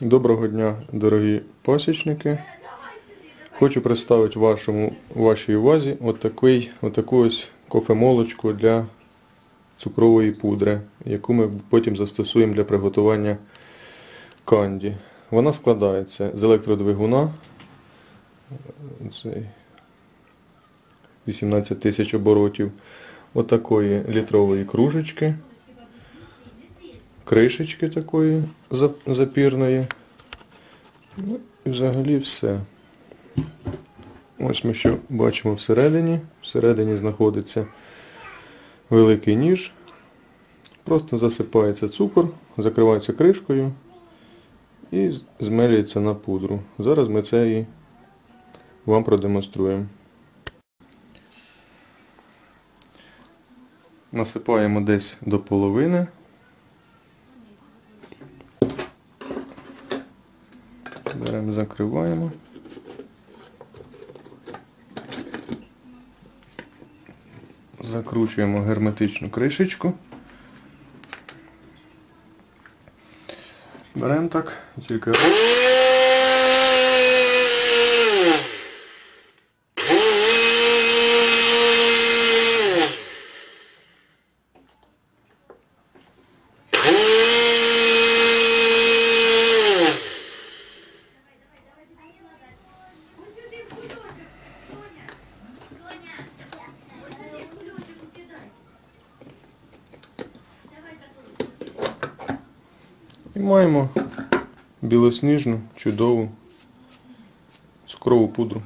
Доброго дня, дорогі пасічники. Хочу представити вашому, вашій увазі отакий, отаку ось кофемолочку для цукрової пудри, яку ми потім застосуємо для приготування канді. Вона складається з електродвигуна. 18 тисяч оборотів. Отакої літрової кружечки кришечки такої запірної. Ну і взагалі все. Ось ми що бачимо всередині. Всередині знаходиться великий ніж. Просто засипається цукор, закривається кришкою і змелюється на пудру. Зараз ми це і вам продемонструємо. Насипаємо десь до половини. Беремо, закриваємо. Закручуємо герметичну кришечку. Беремо так, тільки. І маємо білосніжну, чудову цукрову пудру.